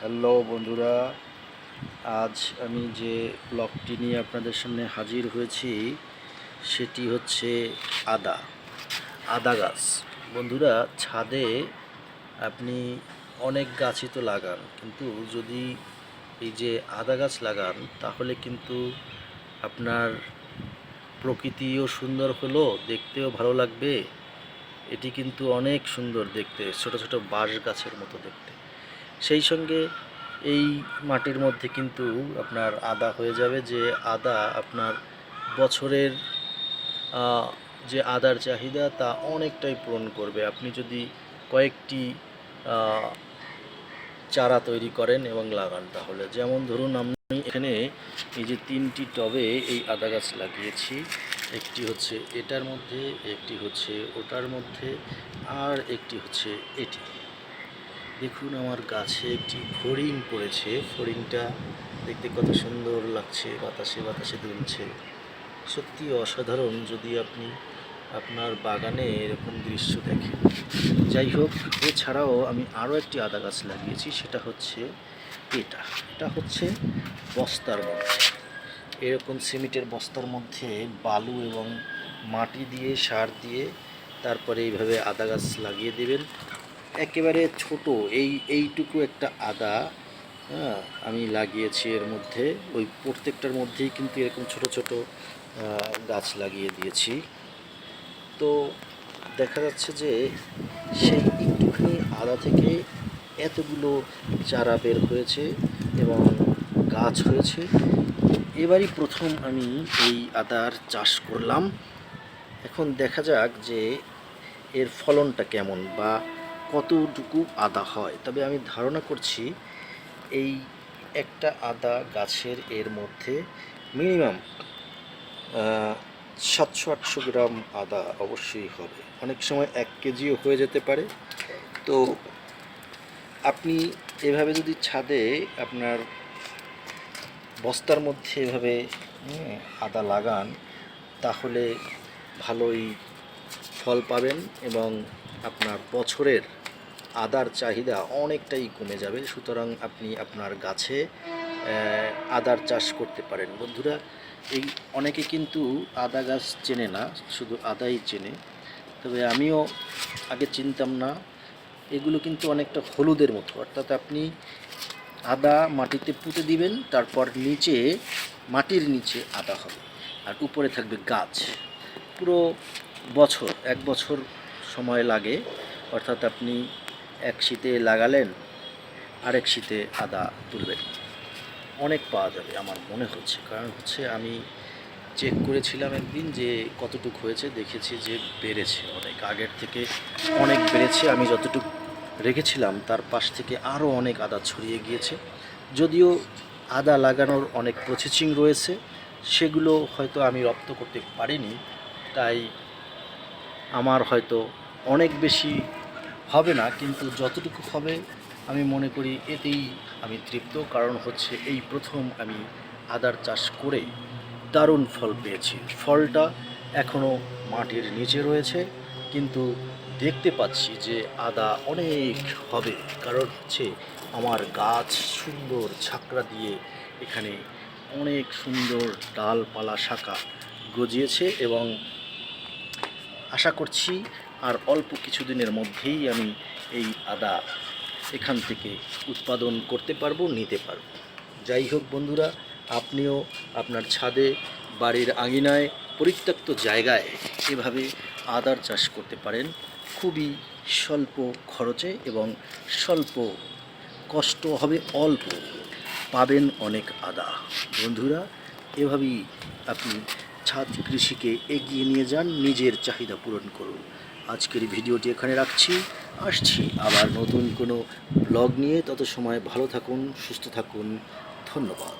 Hello বন্ধুরা, আজ আমি যে ব্লগটি নিয়ে আপনাদের সামনে হাজির হয়েছি, সেটি হচ্ছে আদা আদা গাছ। বন্ধুরা, ছাদে আপনি অনেক গাছই তো লাগান, কিন্তু যদি এই যে আদা গাছ লাগান, তাহলে কিন্তু আপনার প্রকৃতিও সুন্দর হলো, দেখতেও ভালো লাগবে। এটি কিন্তু অনেক সুন্দর দেখতে, ছোট ছোট বাঁশ গাছের মতো দেখতে। সেই সঙ্গে এই মাটির মধ্যে কিন্তু আপনার আদা হয়ে যাবে, যে আদা আপনার বছরের যে আদার চাহিদা তা অনেকটাই পূরণ করবে। আপনি যদি কয়েকটি চারা তৈরি করেন এবং লাগান তাহলে। যেমন ধরুন আমি এখানে এই যে তিনটি টবে এই আদা গাছ লাগিয়েছি, একটি হচ্ছে এটার মধ্যে, একটি হচ্ছে ওটার মধ্যে, আর একটি হচ্ছে এটি। দেখুন আমার গাছে একটি ফড়িং পড়েছে। ফড়িংটা দেখতে কত সুন্দর লাগছে, বাতাসে বাতাসে দুলছে। সত্যি অসাধারণ যদি আপনি আপনার বাগানে এরকম দৃশ্য দেখেন। যাই হোক, এছাড়াও আমি আরও একটি আদা গাছ লাগিয়েছি, সেটা হচ্ছে এটা। এটা হচ্ছে বস্তার মধ্যে। এরকম সিমেন্টের বস্তার মধ্যে বালু এবং মাটি দিয়ে, সার দিয়ে তারপরে এইভাবে আদা গাছ লাগিয়ে দেবেন। একেবারে ছোট, এই, এইটুকু একটা আদা হ্যাঁ আমি লাগিয়েছি এর মধ্যে। ওই প্রত্যেকটার মধ্যেই কিন্তু এরকম ছোট ছোট গাছ লাগিয়ে দিয়েছি। তো দেখা যাচ্ছে যে সেই একটুখানি আদা থেকে এতগুলো চারা বের হয়েছে এবং গাছ হয়েছে। এবারই প্রথম আমি এই আদার চাষ করলাম। এখন দেখা যাক যে এর ফলনটা কেমন বা কতটুকু আদা হয়? তবে আমি ধারণা করছি এই একটা আদা গাছের এর মধ্যে মিনিমাম সাতশো আটশো গ্রাম আদা অবশ্যই হবে। অনেক সময় এক কেজিও হয়ে যেতে পারে। তো আপনি এভাবে যদি ছাদে আপনার বস্তার মধ্যে এভাবে আদা লাগান, তাহলে ভালোই ফল পাবেন এবং আপনার বছরের আদার চাহিদা অনেকটাই কমে যাবে। সুতরাং আপনি আপনার গাছে আদার চাষ করতে পারেন। বন্ধুরা, এই অনেকে কিন্তু আদা গাছ চেনে না, শুধু আদাই চেনে। তবে আমিও আগে চিনতাম না। এগুলো কিন্তু অনেকটা হলুদের মতো। অর্থাৎ আপনি আদা মাটিতে পুঁতে দিবেন, তারপর নিচে, মাটির নিচে আদা হবে। আর উপরে থাকবে গাছ। পুরো বছর, এক বছর সময় লাগে। অর্থাৎ আপনি এক শীতে লাগালেন, আরেক শীতে আদা তুলবেন অনেক পাওয়া যাবে আমার মনে হচ্ছে। কারণ হচ্ছে আমি চেক করেছিলাম একদিন যে কতটুকু হয়েছে, দেখেছি যে বেড়েছে অনেক। আগের থেকে অনেক বেড়েছে, আমি যতটুকু রেখেছিলাম তার পাশ থেকে আরও অনেক আদা ছড়িয়ে গিয়েছে। যদিও আদা লাগানোর অনেক প্রসেসিং রয়েছে, সেগুলো হয়তো আমি রপ্ত করতে পারিনি। তাই আমার হয়তো অনেক বেশি হবে না, কিন্তু যতটুকু হবে আমি মনে করি এতেই আমি তৃপ্ত। কারণ হচ্ছে এই প্রথম আমি আদার চাষ করে দারুণ ফল পেয়েছি। ফলটা এখনও মাটির নিচে রয়েছে, কিন্তু দেখতে পাচ্ছি যে আদা অনেক হবে। কারণ হচ্ছে আমার গাছ সুন্দর ঝাঁকড়া দিয়ে এখানে অনেক সুন্দর ডালপালা শাখা গজিয়েছে এবং আশা করছি আর অল্প কিছুদিনের মধ্যেই আমি এই আদা এখান থেকে উৎপাদন করতে পারব, নিতে পারব। যাই হোক বন্ধুরা, আপনিও আপনার ছাদে, বাড়ির আঙিনায়, পরিত্যক্ত জায়গায় এভাবে আদার চাষ করতে পারেন। খুবই স্বল্প খরচে এবং স্বল্প কষ্ট হবে অল্প, পাবেন অনেক আদা। বন্ধুরা, এভাবেই আপনি ছাদ কৃষিকে এগিয়ে নিয়ে যান, নিজের চাহিদা পূরণ করুন। আজকের ভিডিওটি এখানে রাখছি। আসছি আবার নতুন কোনো ব্লগ নিয়ে। তত সময় ভালো থাকুন, সুস্থ থাকুন। ধন্যবাদ।